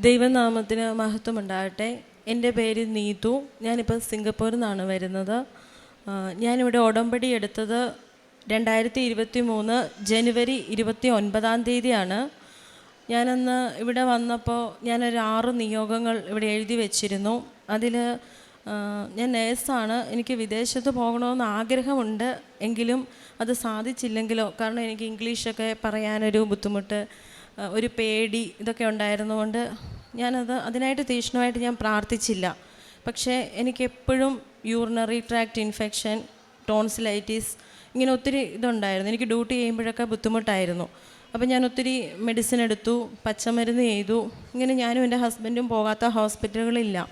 ദൈവനാമത്തിന് മഹത്വം ഉണ്ടാകട്ടെ എന്റെ പേര് നീതു. ഞാനിപ്പോൾ സിംഗപ്പൂരിൽ നിന്നാണ് വരുന്നത്. ഞാനിവിടെ ഉടമ്പടി എടുത്തത് രണ്ടായിരത്തി ഇരുപത്തി മൂന്ന് ജനുവരി ഇരുപത്തി ഒൻപതാം തീയതിയാണ്. ഞാനന്ന് ഇവിടെ വന്നപ്പോൾ ഞാനൊരു ആറ് നിയോഗങ്ങൾ ഇവിടെ എഴുതി വെച്ചിരുന്നു. അതിൽ ഞാൻ നേഴ്സാണ്. എനിക്ക് വിദേശത്ത് പോകണമെന്ന് ആഗ്രഹമുണ്ട് എങ്കിലും അത് സാധിച്ചില്ലെങ്കിലോ? കാരണം എനിക്ക് ഇംഗ്ലീഷൊക്കെ പറയാനൊരു ബുദ്ധിമുട്ട്. ഒരു പേടി ഇതൊക്കെ ഉണ്ടായിരുന്നുകൊണ്ട് ഞാനത് അതിനായിട്ട് തീക്ഷ്ണമായിട്ട് ഞാൻ പ്രാർത്ഥിച്ചില്ല. പക്ഷേ എനിക്കെപ്പോഴും യൂറിനറി ട്രാക്ട് ഇൻഫെക്ഷൻ ടോൺസിലൈറ്റിസ് ഇങ്ങനെ ഒത്തിരി ഇതുണ്ടായിരുന്നു. എനിക്ക് ഡ്യൂട്ടി ചെയ്യുമ്പോഴൊക്കെ ബുദ്ധിമുട്ടായിരുന്നു. അപ്പോൾ ഞാൻ ഒത്തിരി മെഡിസിൻ എടുത്തു പച്ചമരുന്ന് ചെയ്തു. ഇങ്ങനെ ഞാനും എന്റെ ഹസ്ബൻഡും പോകാത്ത ഹോസ്പിറ്റലുകളില്ല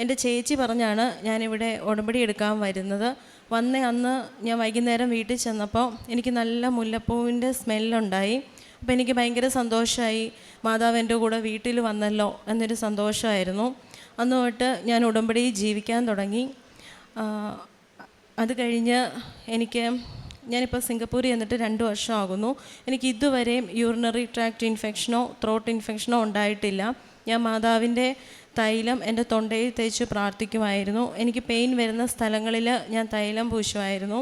എന്റെ ചേച്ചി പറഞ്ഞാണ് ഞാനിവിടെ ഉടമ്പടി എടുക്കാൻ വരുന്നത്. വന്ന അന്ന് ഞാൻ വൈകുന്നേരം വീട്ടിൽ ചെന്നപ്പോൾ എനിക്ക് നല്ല മുല്ലപ്പൂവിന്റെ സ്മെല്ലുണ്ടായി അപ്പോൾ എനിക്ക് ഭയങ്കര സന്തോഷമായി മാതാവ് എന്റെ കൂടെ വീട്ടിൽ വന്നല്ലോ എന്നൊരു സന്തോഷമായിരുന്നു. അന്ന് തൊട്ട് ഞാൻ ഉടമ്പടി ജീവിക്കാൻ തുടങ്ങി. അത് കഴിഞ്ഞ് എനിക്ക് ഞാനിപ്പോൾ സിംഗപ്പൂരിൽ എന്നിട്ട് രണ്ട് വർഷമാകുന്നു. എനിക്ക് ഇതുവരെയും യൂറിനറി ട്രാക്ട് ഇൻഫെക്ഷനോ ത്രോട്ട് ഇൻഫെക്ഷനോ ഉണ്ടായിട്ടില്ല. ഞാൻ മാതാവിന്റെ തൈലം എന്റെ തൊണ്ടയിൽ തേച്ച് പ്രാർത്ഥിക്കുമായിരുന്നു. എനിക്ക് പെയിൻ വരുന്ന സ്ഥലങ്ങളിൽ ഞാൻ തൈലം പൂശുമായിരുന്നു.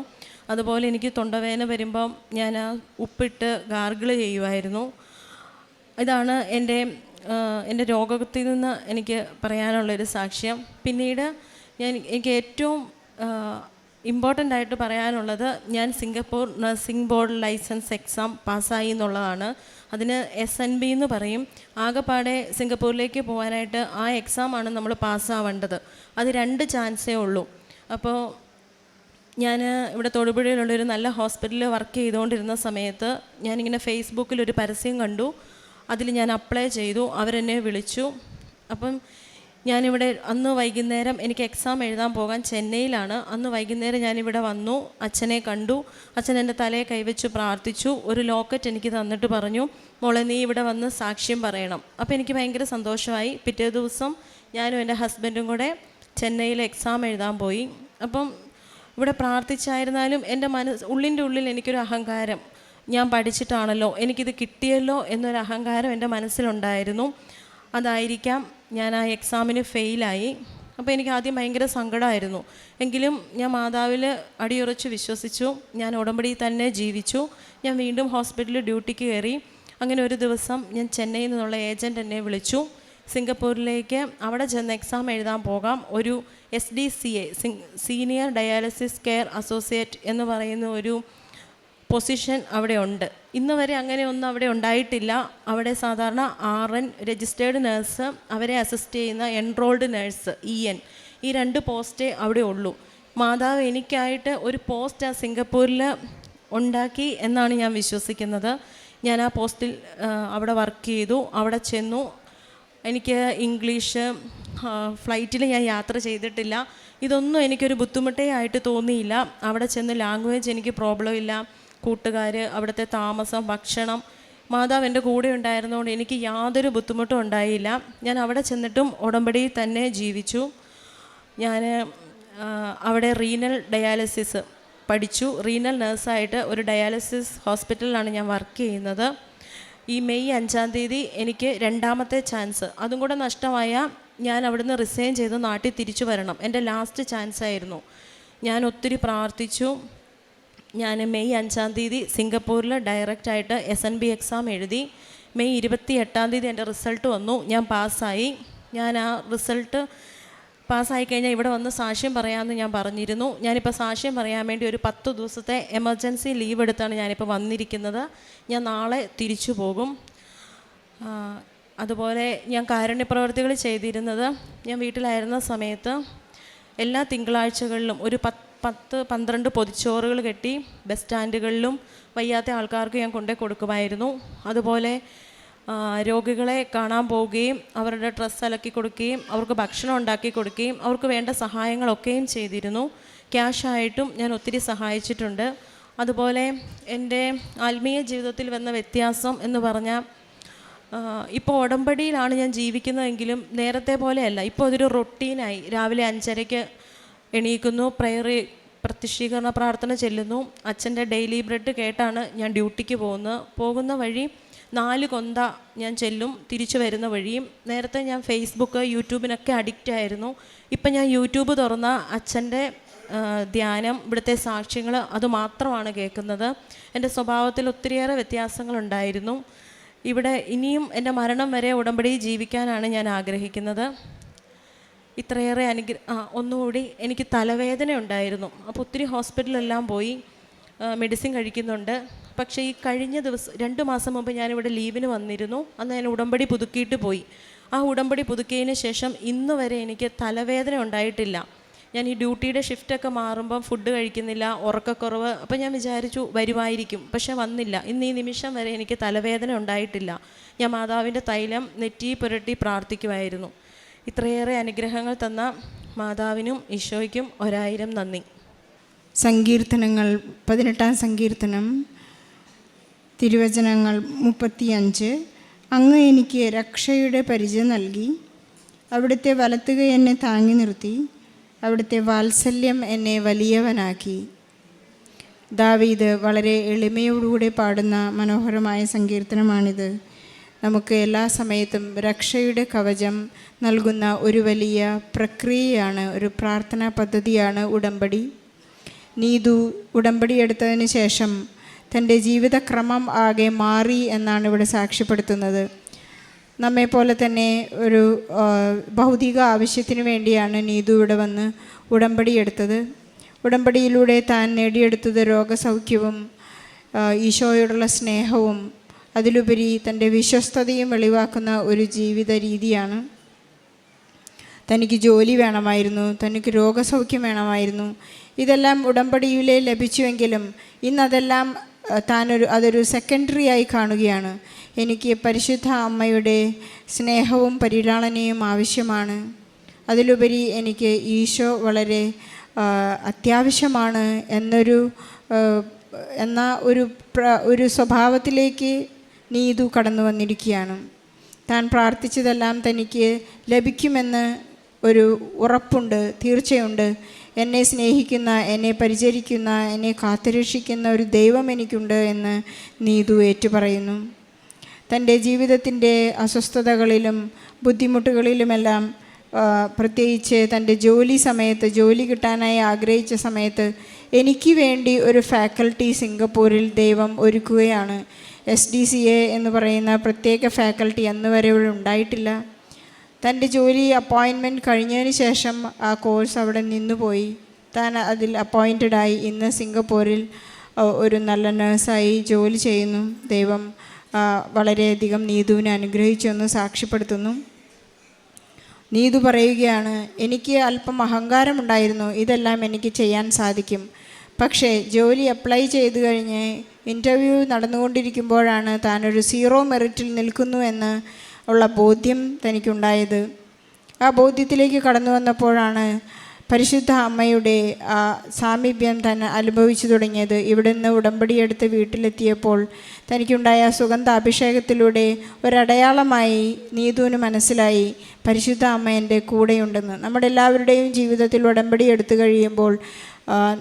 അതുപോലെ എനിക്ക് തൊണ്ടവേദന വരുമ്പം ഞാൻ ഉപ്പിട്ട് ഗാർഗിൾ ചെയ്യുമായിരുന്നു ഇതാണ് എന്റെ എന്റെ രോഗത്തിൽ നിന്ന് എനിക്ക് പറയാനുള്ളൊരു സാക്ഷ്യം. പിന്നീട് ഞാൻ എനിക്ക് ഏറ്റവും ഇമ്പോർട്ടന്റ് ആയിട്ട് പറയാനുള്ളത് ഞാൻ Singapore nursing board licence exam പാസ്സായി എന്നുള്ളതാണ്. അതിന് എസ് എൻ ബി എന്ന് പറയും. ആകെപ്പാടെ സിംഗപ്പൂരിലേക്ക് പോകാനായിട്ട് ആ എക്സാമാണ് നമ്മൾ പാസ്സാവേണ്ടത്. അത് രണ്ട് ചാൻസേ ഉള്ളൂ. അപ്പോൾ ഞാൻ ഇവിടെ തൊടുപുഴയിലുള്ള ഒരു നല്ല ഹോസ്പിറ്റലിൽ വർക്ക് ചെയ്തുകൊണ്ടിരുന്ന സമയത്ത് ഞാനിങ്ങനെ ഫേസ്ബുക്കിൽ ഒരു പരസ്യം കണ്ടു. അതിൽ ഞാൻ അപ്ലൈ ചെയ്തു. അവരെന്നെ വിളിച്ചു. അപ്പം ഞാനിവിടെ അന്ന് വൈകുന്നേരം എനിക്ക് എക്സാം എഴുതാൻ പോകാൻ ചെന്നൈയിലാണ്. അന്ന് വൈകുന്നേരം ഞാനിവിടെ വന്നു. അച്ഛനെ കണ്ടു. അച്ഛൻ എന്റെ തലയെ കൈവച്ച് പ്രാർത്ഥിച്ചു. ഒരു ലോക്കറ്റ് എനിക്ക് തന്നിട്ട് പറഞ്ഞു മോളെ നീ ഇവിടെ വന്ന് സാക്ഷ്യം പറയണം. അപ്പോൾ എനിക്ക് ഭയങ്കര സന്തോഷമായി. പിറ്റേ ദിവസം ഞാനും എന്റെ ഹസ്ബൻഡും കൂടെ ചെന്നൈയിൽ എക്സാം എഴുതാൻ പോയി. അപ്പം ഇവിടെ പ്രാർത്ഥിച്ചായിരുന്നാലും എന്റെ മനസ്സ് ഉള്ളിന്റെ ഉള്ളിൽ എനിക്കൊരു അഹങ്കാരം ഞാൻ പഠിച്ചിട്ടാണല്ലോ എനിക്കിത് കിട്ടിയല്ലോ എന്നൊരു അഹങ്കാരം എന്റെ മനസ്സിലുണ്ടായിരുന്നു. അതായിരിക്കാം ഞാൻ ആ എക്സാമിന് ഫെയിലായി അപ്പോൾ എനിക്ക് ആദ്യം ഭയങ്കര സങ്കടമായിരുന്നു. എങ്കിലും ഞാൻ മാതാവിൽ അടിയുറച്ച് വിശ്വസിച്ചു. ഞാൻ ഉടമ്പടി തന്നെ ജീവിച്ചു. ഞാൻ വീണ്ടും ഹോസ്പിറ്റലിൽ ഡ്യൂട്ടിക്ക് കയറി. അങ്ങനെ ഒരു ദിവസം ഞാൻ ചെന്നൈയിൽ നിന്നുള്ള ഏജന്റ് എന്നെ വിളിച്ചു. സിംഗപ്പൂരിലേക്ക് അവിടെ ചെന്ന് എക്സാം എഴുതാൻ പോകാം. ഒരു S D C A senior dialysis care associate എന്ന് പറയുന്ന ഒരു പൊസിഷൻ അവിടെ ഉണ്ട്. ഇന്ന് വരെ അങ്ങനെ ഒന്നും അവിടെ ഉണ്ടായിട്ടില്ല. അവിടെ സാധാരണ ആർ എൻ രജിസ്റ്റേർഡ് നേഴ്സ് അവരെ അസിസ്റ്റ് ചെയ്യുന്ന എൻറോൾഡ് നേഴ്സ് ഇ എൻ ഈ രണ്ട് പോസ്റ്റേ അവിടെ ഉള്ളൂ. മാതാവ് എനിക്കായിട്ട് ഒരു പോസ്റ്റ് ആ സിംഗപ്പൂരിൽ ഉണ്ടാക്കി എന്നാണ് ഞാൻ വിശ്വസിക്കുന്നത്. ഞാൻ ആ പോസ്റ്റിൽ അവിടെ വർക്ക് ചെയ്തു. അവിടെ ചെന്നു. എനിക്ക് ഇംഗ്ലീഷ് ഫ്ലൈറ്റിൽ ഞാൻ യാത്ര ചെയ്തിട്ടില്ല. ഇതൊന്നും എനിക്കൊരു ബുദ്ധിമുട്ടേ ആയിട്ട് തോന്നിയില്ല. അവിടെ ചെന്ന് ലാംഗ്വേജ് എനിക്ക് പ്രോബ്ലം ഇല്ല. കൂട്ടുകാർ അവിടുത്തെ താമസം ഭക്ഷണം. മാതാവ് എന്റെ കൂടെ ഉണ്ടായിരുന്നതുകൊണ്ട് എനിക്ക് യാതൊരു ബുദ്ധിമുട്ടും ഉണ്ടായില്ല. ഞാൻ അവിടെ ചെന്നിട്ടും ഉടമ്പടിയിൽ തന്നെ ജീവിച്ചു. ഞാൻ അവിടെ റീനൽ ഡയാലിസിസ് പഠിച്ചു. റീനൽ നേഴ്സായിട്ട് ഒരു ഡയാലിസിസ് ഹോസ്പിറ്റലിലാണ് ഞാൻ വർക്ക് ചെയ്യുന്നത്. ഈ മെയ് അഞ്ചാം തീയതി എനിക്ക് രണ്ടാമത്തെ ചാൻസ് അതും കൂടെ നഷ്ടമായ ഞാൻ അവിടുന്ന് റിസൈൻ ചെയ്ത് നാട്ടിൽ തിരിച്ചു വരണം. എന്റെ ലാസ്റ്റ് ചാൻസ് ആയിരുന്നു. ഞാൻ ഒത്തിരി പ്രാർത്ഥിച്ചു. ഞാൻ മെയ് അഞ്ചാം തീയതി സിംഗപ്പൂരിൽ ഡയറക്റ്റായിട്ട് എസ് എൻ ബി എക്സാം എഴുതി. മെയ് ഇരുപത്തി എട്ടാം തീയതി എന്റെ റിസൾട്ട് വന്നു. ഞാൻ പാസ്സായി ഞാൻ ആ റിസൾട്ട് പാസ്സായി കഴിഞ്ഞാൽ ഇവിടെ വന്ന് സാക്ഷ്യം പറയാമെന്ന് ഞാൻ പറഞ്ഞിരുന്നു. ഞാനിപ്പോൾ സാക്ഷ്യം പറയാൻ വേണ്ടി ഒരു പത്ത് ദിവസത്തെ എമർജൻസി ലീവ് എടുത്താണ് ഞാനിപ്പോൾ വന്നിരിക്കുന്നത്. ഞാൻ നാളെ തിരിച്ചു പോകും. അതുപോലെ ഞാൻ കാരുണ്യപ്രവർത്തികൾ ചെയ്തിരുന്നത് ഞാൻ വീട്ടിലായിരുന്ന സമയത്ത് എല്ലാ തിങ്കളാഴ്ചകളിലും ഒരു പത്ത് പത്ത് പന്ത്രണ്ട് പൊതിച്ചോറുകൾ കെട്ടി ബസ് സ്റ്റാൻഡുകളിലും വയ്യാത്ത ആൾക്കാർക്ക് ഞാൻ കൊണ്ടേ കൊടുക്കുമായിരുന്നു. അതുപോലെ രോഗികളെ കാണാൻ പോവുകയും അവരുടെ ഡ്രസ്സ് അലക്കി കൊടുക്കുകയും അവർക്ക് ഭക്ഷണം ഉണ്ടാക്കി കൊടുക്കുകയും അവർക്ക് വേണ്ട സഹായങ്ങളൊക്കെയും ചെയ്തിരുന്നു. ക്യാഷായിട്ടും ഞാൻ ഒത്തിരി സഹായിച്ചിട്ടുണ്ട്. അതുപോലെ എന്റെ ആത്മീയ ജീവിതത്തിൽ വന്ന വ്യത്യാസം എന്ന് പറഞ്ഞാൽ ഇപ്പോൾ ഉടമ്പടിയിലാണ് ഞാൻ ജീവിക്കുന്നതെങ്കിലും നേരത്തെ പോലെയല്ല. ഇപ്പോൾ അതൊരു റൊട്ടീനായി. രാവിലെ അഞ്ചരയ്ക്ക് എണീക്കുന്നു പ്രയർ പ്രത്യക്ഷീകരണ പ്രാർത്ഥന ചെല്ലുന്നു. അച്ഛന്റെ ഡെയിലി ബ്രെഡ് കേട്ടാണ് ഞാൻ ഡ്യൂട്ടിക്ക് പോകുന്നത്. പോകുന്ന വഴി നാല് കൊന്ത ഞാൻ ചെല്ലും തിരിച്ചു വരുന്ന വഴിയും. നേരത്തെ ഞാൻ ഫേസ്ബുക്ക് യൂട്യൂബിനൊക്കെ അഡിക്റ്റ് ആയിരുന്നു. ഇപ്പം ഞാൻ യൂട്യൂബ് തുറന്ന അച്ഛന്റെ ധ്യാനം ഇവിടുത്തെ സാക്ഷ്യങ്ങൾ അതുമാത്രമാണ് കേൾക്കുന്നത്. എന്റെ സ്വഭാവത്തിൽ ഒത്തിരിയേറെ വ്യത്യാസങ്ങളുണ്ടായിരുന്നു. ഇവിടെ ഇനിയും എന്റെ മരണം വരെ ഉടമ്പടി ജീവിക്കാനാണ് ഞാൻ ആഗ്രഹിക്കുന്നത്. ഇത്രയേറെ അനുഗ്ര ഒന്നുകൂടി എനിക്ക് തലവേദന ഉണ്ടായിരുന്നു. അപ്പോൾ ഒത്തിരി ഹോസ്പിറ്റലെല്ലാം പോയി മെഡിസിൻ കഴിക്കുന്നുണ്ട്. പക്ഷേ ഈ കഴിഞ്ഞ ദിവസം രണ്ട് മാസം മുമ്പ് ഞാനിവിടെ ലീവിന് വന്നിരുന്നു. അന്ന് ഞാൻ ഉടമ്പടി പുതുക്കിയിട്ട് പോയി. ആ ഉടമ്പടി പുതുക്കിയതിന് ശേഷം ഇന്ന് വരെ എനിക്ക് തലവേദന ഉണ്ടായിട്ടില്ല. ഞാൻ ഈ ഡ്യൂട്ടിയുടെ ഷിഫ്റ്റൊക്കെ മാറുമ്പം ഫുഡ് കഴിക്കുന്നില്ല ഉറക്കക്കുറവ്. അപ്പോൾ ഞാൻ വിചാരിച്ചു വരുമായിരിക്കും. പക്ഷേ വന്നില്ല. ഇന്ന് ഈ നിമിഷം വരെ എനിക്ക് തലവേദന ഉണ്ടായിട്ടില്ല. ഞാൻ മാതാവിന്റെ തൈലം നെറ്റി പുരട്ടി പ്രാർത്ഥിക്കുമായിരുന്നു. ഇത്രയേറെ അനുഗ്രഹങ്ങൾ തന്ന മാതാവിനും ഈശോയ്ക്കും ഒരായിരം നന്ദി. സങ്കീർത്തനങ്ങൾ പതിനെട്ടാം സങ്കീർത്തനം. തിരുവചനങ്ങൾ മുപ്പത്തിയഞ്ച്. അങ്ങ് എനിക്ക് രക്ഷയുടെ പരിചയം നൽകി. അവിടുത്തെ വലത്തുക എന്നെ താങ്ങി നിർത്തി. അവിടുത്തെ വാത്സല്യം എന്നെ വലിയവനാക്കി. ദാവീദ് വളരെ എളിമയോടുകൂടി പാടുന്ന മനോഹരമായ സങ്കീർത്തനമാണിത്. നമുക്ക് എല്ലാ സമയത്തും രക്ഷയുടെ കവചം നൽകുന്ന ഒരു വലിയ പ്രക്രിയയാണ് ഒരു പ്രാർത്ഥനാ പദ്ധതിയാണ് ഉടമ്പടി. നീതു ഉടമ്പടി എടുത്തതിന് ശേഷം തന്റെ ജീവിതക്രമം ആകെ മാറി എന്നാണ് ഇവിടെ സാക്ഷ്യപ്പെടുത്തുന്നത്. നമ്മെപ്പോലെ തന്നെ ഒരു ഭൗതിക ആവശ്യത്തിന് വേണ്ടിയാണ് നീതു ഇവിടെ വന്ന് ഉടമ്പടി എടുത്തത്. ഉടമ്പടിയിലൂടെ താൻ നേടിയെടുത്തത് രോഗസൗഖ്യവും ഈശോയോടുള്ള സ്നേഹവും അതിലുപരി തന്റെ വിശ്വസ്തതയും വെളിവാക്കുന്ന ഒരു ജീവിത രീതിയാണ്. തനിക്ക് ജോലി വേണമായിരുന്നു തനിക്ക് രോഗസൗഖ്യം വേണമായിരുന്നു. ഇതെല്ലാം ഉടമ്പടിയിലെ ലഭിച്ചുവെങ്കിലും ഇന്നതെല്ലാം താനൊരു അതൊരു സെക്കൻഡറി ആയി കാണുകയാണ്. എനിക്ക് പരിശുദ്ധ അമ്മയുടെ സ്നേഹവും പരിലാളനയും ആവശ്യമാണ്. അതിലുപരി എനിക്ക് ഈശോ വളരെ അത്യാവശ്യമാണ് എന്നൊരു എന്ന ഒരു ഒരു സ്വഭാവത്തിലേക്ക് നീതു കടന്നു വന്നിരിക്കുകയാണ്. താൻ പ്രാർത്ഥിച്ചതെല്ലാം തനിക്ക് ലഭിക്കുമെന്ന് ഒരു ഉറപ്പുണ്ട് തീർച്ചയുണ്ട്. എന്നെ സ്നേഹിക്കുന്ന എന്നെ പരിചരിക്കുന്ന എന്നെ കാത്തുരക്ഷിക്കുന്ന ഒരു ദൈവം എനിക്കുണ്ട് എന്ന് നീതു ഏറ്റുപറയുന്നു. തന്റെ ജീവിതത്തിന്റെ അസ്വസ്ഥതകളിലും ബുദ്ധിമുട്ടുകളിലുമെല്ലാം പ്രത്യേകിച്ച് തന്റെ ജോലി സമയത്ത് ജോലി കിട്ടാനായി ആഗ്രഹിച്ച സമയത്ത് എനിക്ക് വേണ്ടി ഒരു ഫാക്കൽറ്റി സിംഗപ്പൂരിൽ ദൈവം ഒരുക്കുകയാണ്. എസ് ഡി സി എ എന്ന് പറയുന്ന പ്രത്യേക ഫാക്കൽറ്റി അന്ന് വരെ ഉണ്ടായിട്ടില്ല. തന്റെ ജോലി അപ്പോയിൻമെന്റ് കഴിഞ്ഞതിന് ശേഷം ആ കോഴ്സ് അവിടെ നിന്നുപോയി. താൻ അതിൽ അപ്പോയിന്റഡായി ഇന്ന് സിംഗപ്പൂരിൽ ഒരു നല്ല നഴ്സായി ജോലി ചെയ്യുന്നു. ദൈവം വളരെയധികം നീതുവിനെ അനുഗ്രഹിച്ചു എന്ന് സാക്ഷ്യപ്പെടുത്തുന്നു. നീതു പറയുകയാണ് എനിക്ക് അല്പം അഹങ്കാരമുണ്ടായിരുന്നു. ഇതെല്ലാം എനിക്ക് ചെയ്യാൻ സാധിക്കും. പക്ഷേ ജോലി അപ്ലൈ ചെയ്തു കഴിഞ്ഞ് ഇന്റർവ്യൂ നടന്നുകൊണ്ടിരിക്കുമ്പോഴാണ് താനൊരു സീറോ മെറിറ്റിൽ നിൽക്കുന്നു എന്ന് ഉള്ള ബോധ്യം തനിക്കുണ്ടായത്. ആ ബോധ്യത്തിലേക്ക് കടന്നു വന്നപ്പോഴാണ് പരിശുദ്ധ അമ്മയുടെ ആ സാമീപ്യം താൻ അനുഭവിച്ചു തുടങ്ങിയത്. ഇവിടുന്ന് ഉടമ്പടിയെടുത്ത് വീട്ടിലെത്തിയപ്പോൾ തനിക്കുണ്ടായ സുഗന്ധാഭിഷേകത്തിലൂടെ ഒരടയാളമായി നീതുവിന് മനസ്സിലായി പരിശുദ്ധ അമ്മ എന്റെ കൂടെയുണ്ടെന്ന്. നമ്മുടെ എല്ലാവരുടെയും ജീവിതത്തിൽ ഉടമ്പടി എടുത്തു കഴിയുമ്പോൾ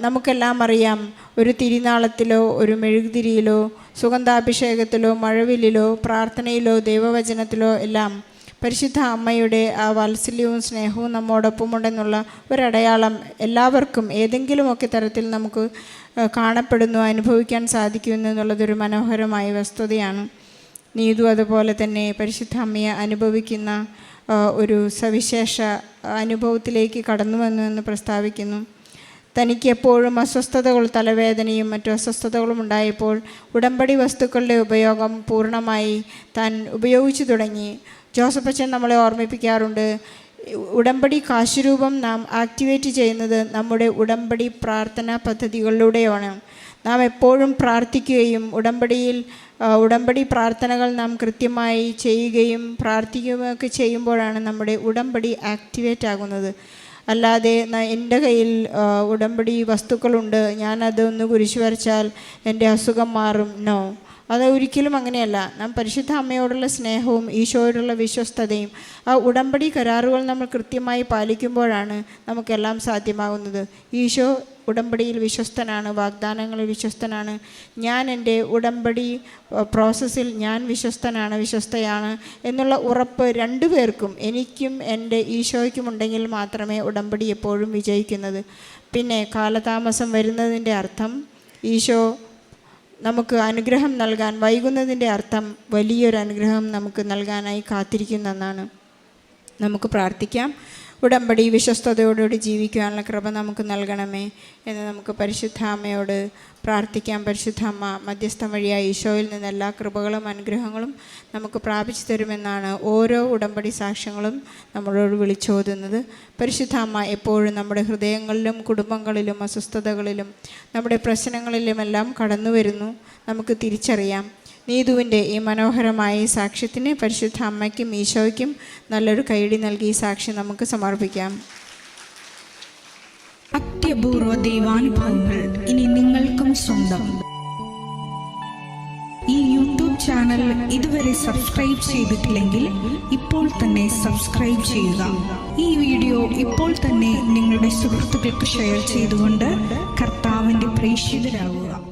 നമുക്കെല്ലാം അറിയാം. ഒരു തിരിനാളത്തിലോ ഒരു മെഴുകുതിരിയിലോ സുഗന്ധാഭിഷേകത്തിലോ മഴവില്ലിലോ പ്രാർത്ഥനയിലോ ദൈവവചനത്തിലോ എല്ലാം പരിശുദ്ധ അമ്മയുടെ ആ വാത്സല്യവും സ്നേഹവും നമ്മോടൊപ്പമുണ്ടെന്നുള്ള ഒരടയാളം എല്ലാവർക്കും ഏതെങ്കിലുമൊക്കെ തരത്തിൽ നമുക്ക് കാണപ്പെടുന്നു അനുഭവിക്കാൻ സാധിക്കുന്നു എന്നുള്ളതൊരു മനോഹരമായ വസ്തുതയാണ്. നീതു അതുപോലെ തന്നെ പരിശുദ്ധ അമ്മയെ അനുഭവിക്കുന്ന ഒരു സവിശേഷ അനുഭവത്തിലേക്ക് കടന്നു വന്നു എന്ന് പ്രസ്താവിക്കുന്നു. തനിക്ക് എപ്പോഴും അസ്വസ്ഥതകൾ തലവേദനയും മറ്റു അസ്വസ്ഥതകളും ഉണ്ടായപ്പോൾ ഉടമ്പടി വസ്തുക്കളുടെ ഉപയോഗം പൂർണമായി താൻ ഉപയോഗിച്ചു തുടങ്ങി. ജോസഫ് അച്ഛൻ നമ്മളെ ഓർമ്മിപ്പിക്കാറുണ്ട് ഉടമ്പടി കാശുരൂപം നാം ആക്ടിവേറ്റ് ചെയ്യുന്നത് നമ്മുടെ ഉടമ്പടി പ്രാർത്ഥനാ പദ്ധതികളിലൂടെയാണ്. നാം എപ്പോഴും പ്രാർത്ഥിക്കുകയും ഉടമ്പടിയിൽ ഉടമ്പടി പ്രാർത്ഥനകൾ നാം കൃത്യമായി ചെയ്യുകയും പ്രാർത്ഥിക്കുകയൊക്കെ ചെയ്യുമ്പോഴാണ് നമ്മുടെ ഉടമ്പടി ആക്ടിവേറ്റ് ആകുന്നത്. അല്ലാതെ എന്റെ കയ്യിൽ ഉടമ്പടി വസ്തുക്കളുണ്ട്. ഞാനത് ഒന്ന് കുരിശു വരച്ചാൽ എന്റെ അസുഖം മാറും. നോ. അത് ഒരിക്കലും അങ്ങനെയല്ല. നാം പരിശുദ്ധ അമ്മയോടുള്ള സ്നേഹവും ഈശോയോടുള്ള വിശ്വസ്തതയും ആ ഉടമ്പടി കരാറുകൾ നമ്മൾ കൃത്യമായി പാലിക്കുമ്പോഴാണ് നമുക്കെല്ലാം സാധ്യമാകുന്നത്. ഈശോ ഉടമ്പടിയിൽ വിശ്വസ്തനാണ് വാഗ്ദാനങ്ങളിൽ വിശ്വസ്തനാണ്. ഞാൻ എന്റെ ഉടമ്പടി പ്രോസസ്സിൽ ഞാൻ വിശ്വസ്തനാണ് വിശ്വസ്തയാണ് എന്നുള്ള ഉറപ്പ് രണ്ടു പേർക്കും എനിക്കും എന്റെ ഈശോയ്ക്കും ഉണ്ടെങ്കിൽ മാത്രമേ ഉടമ്പടി എപ്പോഴും വിജയിക്കുന്നത്. പിന്നെ കാലതാമസം വരുന്നതിന്റെ അർത്ഥം ഈശോ നമുക്ക് അനുഗ്രഹം നൽകാൻ വൈകുന്നതിന്റെ അർത്ഥം വലിയൊരു അനുഗ്രഹം നമുക്ക് നൽകാനായി കാത്തിരിക്കുന്നെന്നാണ് നമുക്ക് പ്രാർത്ഥിക്കാം. ഉടമ്പടി വിശ്വസ്തയോടുകൂടി ജീവിക്കുവാനുള്ള കൃപ നമുക്ക് നൽകണമേ എന്ന് നമുക്ക് പരിശുദ്ധ അമ്മയോട് പ്രാർത്ഥിക്കാം. പരിശുദ്ധ അമ്മ മധ്യസ്ഥം വഴിയായി ഈശോയിൽ നിന്ന് എല്ലാ കൃപകളും അനുഗ്രഹങ്ങളും നമുക്ക് പ്രാപിച്ചു തരുമെന്നാണ് ഓരോ ഉടമ്പടി സാക്ഷ്യങ്ങളും നമ്മളോട് വിളിച്ചോതുന്നത്. പരിശുദ്ധ അമ്മ എപ്പോഴും നമ്മുടെ ഹൃദയങ്ങളിലും കുടുംബങ്ങളിലും അസ്വസ്ഥതകളിലും നമ്മുടെ പ്രശ്നങ്ങളിലുമെല്ലാം കടന്നു വരുന്നു നമുക്ക് തിരിച്ചറിയാം. നീതുവിന്റെ ഈ മനോഹരമായ ഈ സാക്ഷ്യത്തിന് പരിശുദ്ധ അമ്മയ്ക്കും ഈശോയ്ക്കും നല്ലൊരു കൈയടി നൽകി ഈ സാക്ഷ്യം നമുക്ക് സമർപ്പിക്കാം. അത്യപൂർവ ദൈവാനുഭവങ്ങൾ ഇനി നിങ്ങൾക്കും സ്വന്തം. ഈ യൂട്യൂബ് ചാനൽ ഇതുവരെ സബ്സ്ക്രൈബ് ചെയ്തിട്ടില്ലെങ്കിൽ ഇപ്പോൾ തന്നെ സബ്സ്ക്രൈബ് ചെയ്യുക. ഈ വീഡിയോ ഇപ്പോൾ തന്നെ നിങ്ങളുടെ സുഹൃത്തുക്കൾക്ക് ഷെയർ ചെയ്തുകൊണ്ട് കർത്താവിന്റെ പ്രേക്ഷിതരാകുക.